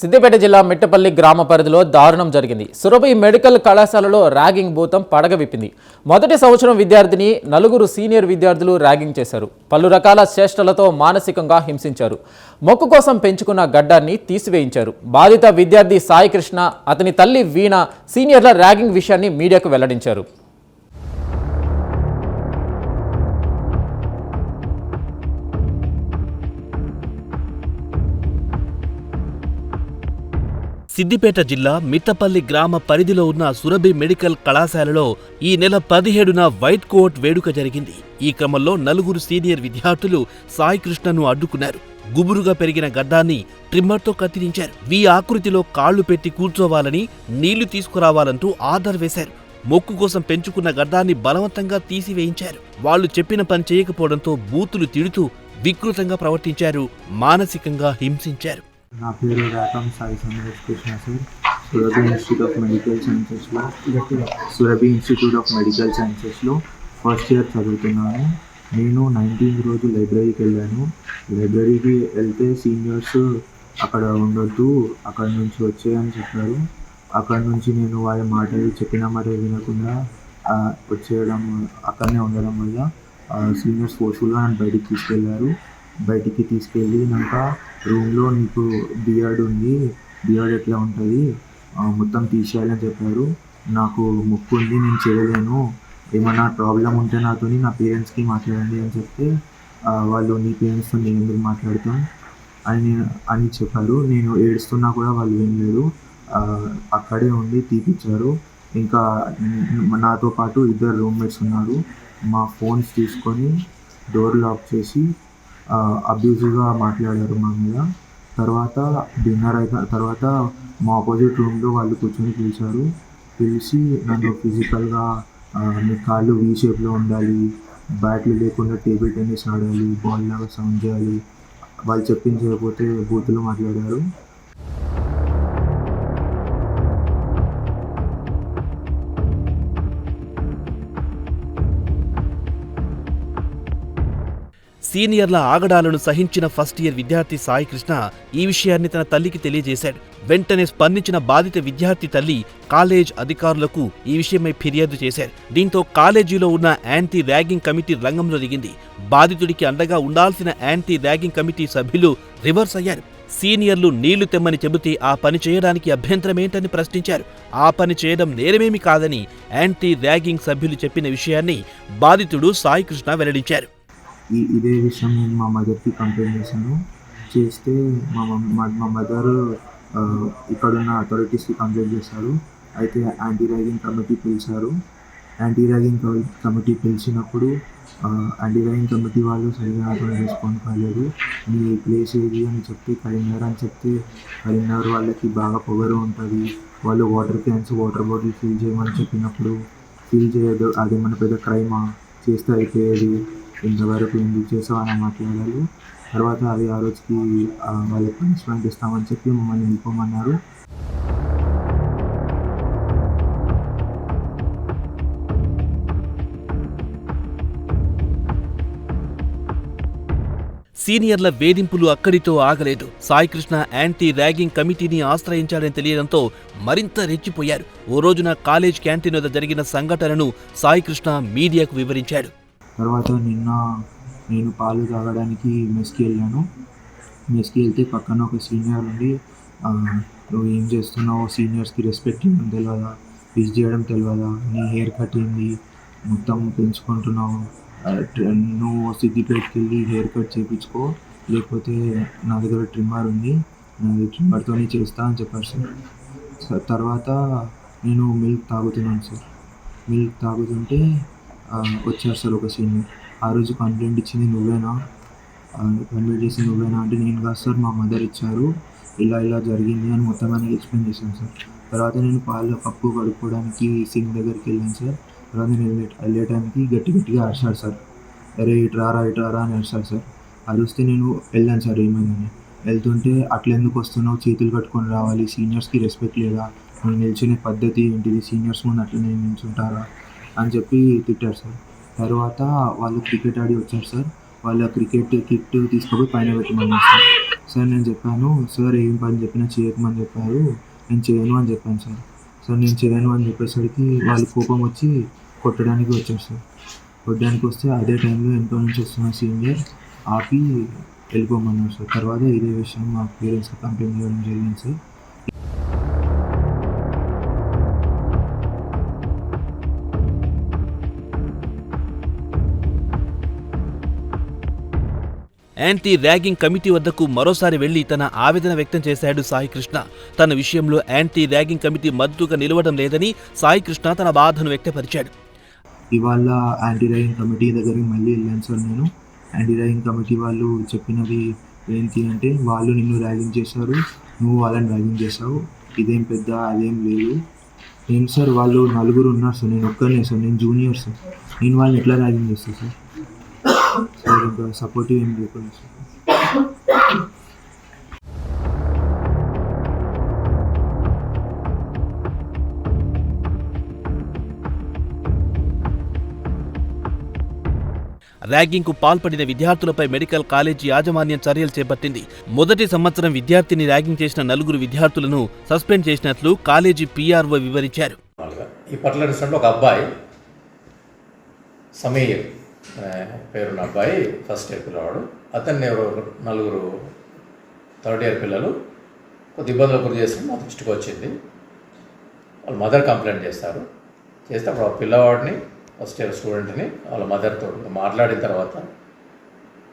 సిద్దిపేట జిల్లా మిట్టపల్లి గ్రామ పరిధిలో దారుణం జరిగింది. సురభి మెడికల్ కళాశాలలో ర్యాగింగ్ భూతం పడగ విప్పింది. మొదటి సంవత్సరం విద్యార్థిని నలుగురు సీనియర్ విద్యార్థులు ర్యాగింగ్ చేశారు. పలు రకాల చేష్టలతో మానసికంగా హింసించారు. మొక్కు కోసం పెంచుకున్న గడ్డాన్ని తీసివేయించారు. బాధిత విద్యార్థి సాయికృష్ణ అతని తల్లి వీణ సీనియర్ల ర్యాగింగ్ విషయాన్ని మీడియాకు వెల్లడించారు. సిద్దిపేట జిల్లా మిట్టపల్లి గ్రామ పరిధిలో ఉన్న సురభి మెడికల్ కళాశాలలో ఈ నెల పదిహేడున వైట్ కోట్ వేడుక జరిగింది. ఈ క్రమంలో నలుగురు సీనియర్ విద్యార్థులు సాయి కృష్ణను అడ్డుకున్నారు. గుబురుగా పెరిగిన గడ్డాన్ని ట్రిమ్మర్తో కత్తిరించారు. వీ ఆకృతిలో కాళ్ళు పెట్టి కూర్చోవాలని నీళ్ళు తీసుకురావాలంటూ ఆర్డర్ వేశారు. మొక్కు కోసం పెంచుకున్న గడ్డాన్ని బలవంతంగా తీసివేయించారు. వాళ్ళు చెప్పిన పని చేయకపోవడంతో బూతులు తిడుతూ వికృతంగా ప్రవర్తించారు. మానసికంగా హింసించారు. నా పేరు Rakam Sai Sandesh Krishna sir Surabhi institute of medical సైన్సెస్లో సురభి ఇన్స్టిట్యూట్ ఆఫ్ మెడికల్ సైన్సెస్లో ఫస్ట్ ఇయర్ చదువుతున్నాను. నేను నైన్టీన్త్ రోజు లైబ్రరీకి వెళ్ళాను. లైబ్రరీకి వెళ్తే సీనియర్స్ అక్కడ ఉండొద్దు అక్కడ నుంచి వచ్చేయని చెప్పారు. అక్కడ నుంచి నేను వాళ్ళ మాటలు చెప్పిన మాట వినకుండా వచ్చేయడం అక్కడనే ఉండడం వల్ల సీనియర్స్ ఫోర్స్ఫుల్గా నన్ను బయటికి తీసుకెళ్ళారు. బయటికి తీసుకెళ్ళినాక రూమ్లో నీకు బియర్డ్ ఉంది. బియర్డ్ ఎట్లా ఉంటుంది? మొత్తం తీసేయాలని చెప్పారు. నాకు ముక్కు ఉంది నేను చేయలేను. ఏమన్నా ప్రాబ్లం ఉంటే నాతోని నా పేరెంట్స్కి మాట్లాడండి అని చెప్తే వాళ్ళు నీ పేరెంట్స్తో నేను ఎందుకు మాట్లాడతాను అని నేను- అని చెప్పారు. నేను ఏడుస్తున్నా కూడా వాళ్ళు వినలేదు అక్కడే ఉండి తీపిచ్చారు. ఇంకా నాతో పాటు ఇద్దరు రూమ్మేట్స్ ఉన్నారు. మా ఫోన్స్ తీసుకొని డోర్ లాక్ చేసి అబ్యూజివ్గా మాట్లాడారు మా మీద. తర్వాత డిన్నర్ అయిన తర్వాత మా ఆపోజిట్ రూమ్లో వాళ్ళు కూర్చొని పిలిచారు. పిలిచి నన్ను ఫిజికల్గా మీ కాళ్ళు వీ షేప్లో ఉండాలి. బ్యాట్లు లేకుండా టేబుల్ టెన్నిస్ ఆడాలి. బాల్ లాగా సౌండ్ చేయాలి. వాళ్ళు చెప్పింది చేయకపోతే బూతులు మాట్లాడారు. సీనియర్ల ఆగడాలను సహించిన ఫస్ట్ ఇయర్ విద్యార్థి సాయికృష్ణ ఈ విషయాన్ని తన తల్లికి తెలియజేశాడు. వెంటనే స్పందించిన బాధిత విద్యార్థి తల్లి కాలేజ్ అధికారులకు ఈ విషయమై ఫిర్యాదు చేశారు. దీంతో కాలేజీలో ఉన్న యాంటీ ర్యాగింగ్ కమిటీ రంగంలో దిగింది. బాధితుడికి అండగా ఉండాల్సిన యాంటీ ర్యాగింగ్ కమిటీ సభ్యులు రివర్స్ అయ్యారు. సీనియర్లు నీళ్ళు తెమ్మని చెబితే ఆ పని చేయడానికి అభ్యంతరమేంటని ప్రశ్నించారు. ఆ పని చేయడం నేరమేమి కాదని యాంటీ ర్యాగింగ్ సభ్యులు చెప్పిన విషయాన్ని బాధితుడు సాయికృష్ణ వెల్లడించారు. ఈ ఇదే విషయం నేను మా మదర్కి కంప్లైంట్ చేశాను. చేస్తే మా మమ్- మా మా మదర్ ఇక్కడున్న అథారిటీస్కి కంప్లైంట్ చేశారు. అయితే యాంటీ ర్యాగింగ్ కమిటీ పిలిచారు. యాంటీ ర్యాగింగ్ కమిటీ పిలిచినప్పుడు యాంటీ ర్యాగింగ్ కమిటీ వాళ్ళు సరిగా అర్థం రెస్పాండ్ కాలేదు మీ ప్లేస్ ఏది అని చెప్తే కరీంనగర్ అని చెప్తే కరీంనగర్ వాళ్ళకి బాగా పొగరు ఉంటుంది. వాళ్ళు water cans water bottle fill చేయమని చెప్పినప్పుడు ఫిల్ చేయదు. అదేమన్నా పెద్ద క్రైమా చేస్తే అయిపోయేది. ఇంతవరకు ఎందుకు చేసావు అని మాట్లాడారు. తర్వాత అది ఆ రోజుకి వాళ్ళకి పనిష్మెంట్ ఇస్తామని చెప్పి మమ్మల్ని వెళ్ళిపోమన్నారు సీనియర్ల వేధింపులు అక్కడితో ఆగలేదు. సాయికృష్ణ యాంటీ ర్యాగింగ్ కమిటీని ఆశ్రయించాడని తెలియడంతో మరింత రెచ్చిపోయారు. ఓ రోజున కాలేజ్ క్యాంటీన్ వద్ద జరిగిన సంఘటనను సాయికృష్ణ మీడియాకు వివరించాడు. తర్వాత నిన్న నేను పాలు తాగడానికి మెస్కి వెళ్ళాను. మెస్కి వెళ్తే పక్కన ఒక సీనియర్ ఉండి నువ్వు ఏం చేస్తున్నావు సీనియర్స్కి రెస్పెక్ట్ ఇవ్వడం తెలియదా విజ్ చేయడం తెలియదా నీ హెయిర్ కట్ ఏంది? మొత్తం పెంచుకుంటున్నావు. నువ్వు సిద్దిపేటకి వెళ్ళి హెయిర్ కట్ చేయించుకో లేకపోతే నా దగ్గర ట్రిమ్మర్ ఉంది. నాది ట్రిమ్మర్తోనే చేస్తా అని చెప్పారు సార్. తర్వాత నేను మిల్క్ తాగుతున్నాను సార్. మిల్క్ తాగుతుంటే వచ్చారు సార్ ఒక సీనియర్ ఆ రోజు కంప్లైంట్ ఇచ్చింది నువ్వేనా? కంప్లైంట్ చేసి నువ్వేనా అంటే నేను కాదు సార్ మా మదర్ ఇచ్చారు. ఇలా ఇలా జరిగింది అని మొత్తం అని ఎక్స్ప్లెయిన్ చేశాను సార్. తర్వాత నేను పాల కప్పు కడుక్కోవడానికి సింగ్ దగ్గరికి వెళ్ళాను సార్. తర్వాత నేను వెళ్ళే టైంకి గట్టి గట్టిగా అరిచాడు సార్. అరే ఇటు రారా ఇటు రారా అని అరిచాడు సార్. అరిస్తే నేను వెళ్ళాను సార్ ఏమైందని. వెళ్తుంటే అట్లెందుకు వస్తున్నావు? చేతులు కట్టుకొని రావాలి. సీనియర్స్కి రెస్పెక్ట్ లేదా? నేను నిల్చునే పద్ధతి ఏంటిది? సీనియర్స్ ముందు అట్లనే నిల్చుంటారా? అని చెప్పి తిట్టారు సార్. తర్వాత వాళ్ళు క్రికెట్ ఆడి వచ్చారు సార్. వాళ్ళ క్రికెట్ కిట్ తీసుకుపోయి పైన పెట్టమన్నారు సార్. సార్ నేను చెప్పాను సార్ ఏం పని చెప్పినా చేయకమని చెప్పారు. నేను చేయను అని చెప్పాను సార్. సార్ నేను చేయను అని చెప్పేసరికి వాళ్ళు కోపం వచ్చి కొట్టడానికి వచ్చారు సార్. కొట్టడానికి వస్తే అదే టైంలో ఎంతో నుంచి వస్తున్న సీనియర్ ఆపి వెళ్ళిపోమన్నారు సార్. తర్వాత ఇదే విషయం మా పేరెంట్స్కి కంప్లైంట్ చేయడం జరిగింది సార్. యాంటీ ర్యాగింగ్ కమిటీ వద్దకు మరోసారి వెళ్ళి తన ఆవేదన వ్యక్తం చేశాడు సాయి కృష్ణ. తన విషయంలో యాంటీ ర్యాగింగ్ కమిటీ మద్దతుగా నిలవడం లేదని సాయి కృష్ణ తన బాధను వ్యక్తపరిచాడు. ఇవాళ యాంటీ ర్యాగింగ్ కమిటీ దగ్గరికి మళ్ళీ వెళ్ళాను సార్ నేను. యాంటీ ర్యాగింగ్ కమిటీ వాళ్ళు చెప్పినది ఏంటి అంటే వాళ్ళు నిన్ను ర్యాగింగ్ చేశారు నువ్వు వాళ్ళని ర్యాగింగ్ చేశావు ఇదేం పెద్ద అదేం లేదు. ఏం సార్ వాళ్ళు నలుగురు ఉన్నారు సార్ నేను ఒక్కనే సార్ నేను జూనియర్ సార్. నేను వాళ్ళని ఎట్లా ర్యాగింగ్ చేస్తాను సార్? ఇంకా సపోర్టివ్ ఏం లేకుండా ర్యాగింగ్కు పాల్పడిన విద్యార్థులపై మెడికల్ కాలేజీ యాజమాన్యం చర్యలు చేపట్టింది. మొదటి సంవత్సరం విద్యార్థిని ర్యాగింగ్ చేసిన నలుగురు విద్యార్థులను సస్పెండ్ చేసినట్లు కాలేజీ పీఆర్ఓ వివరించారు. ఈ పర్టికులర్ ఒక అబ్బాయి సమీర్. పేరున్న అబ్బాయి ఫస్ట్ ఇయర్ పిల్లవాడు. అతన్ని ఎవరో ఒక నలుగురు థర్డ్ ఇయర్ పిల్లలు కొద్ది ఇబ్బందులు గురి చేసి మా దృష్టికి వచ్చింది. వాళ్ళ మదర్ కంప్లైంట్ చేస్తారు. చేస్తే అప్పుడు ఆ పిల్లవాడిని ఫస్ట్ ఇయర్ స్టూడెంట్ని వాళ్ళ మదర్తో మాట్లాడిన తర్వాత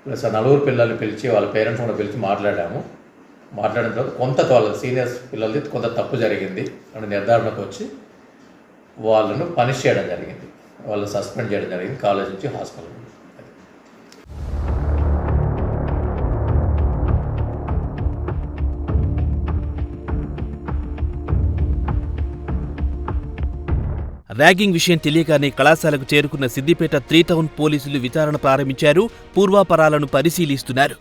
ప్లస్ ఆ నలుగురు పిల్లల్ని పిలిచి వాళ్ళ పేరెంట్స్ కూడా పిలిచి మాట్లాడాము. మాట్లాడిన తర్వాత కొంత వాళ్ళ సీనియర్స్ పిల్లలది కొంత తప్పు జరిగింది అని నిర్ధారణకు వచ్చి వాళ్ళను పనిష్ చేయడం జరిగింది. వాళ్ళు సస్పెండ్ చేయడం జరిగింది కాలేజ్ నుంచి హాస్టల్ ర్యాగింగ్ విషయం తెలియగానే కళాశాలకు చేరుకున్న సిద్దిపేట త్రీ టౌన్ పోలీసులు విచారణ ప్రారంభించారు పూర్వాపరాలను పరిశీలిస్తున్నారు.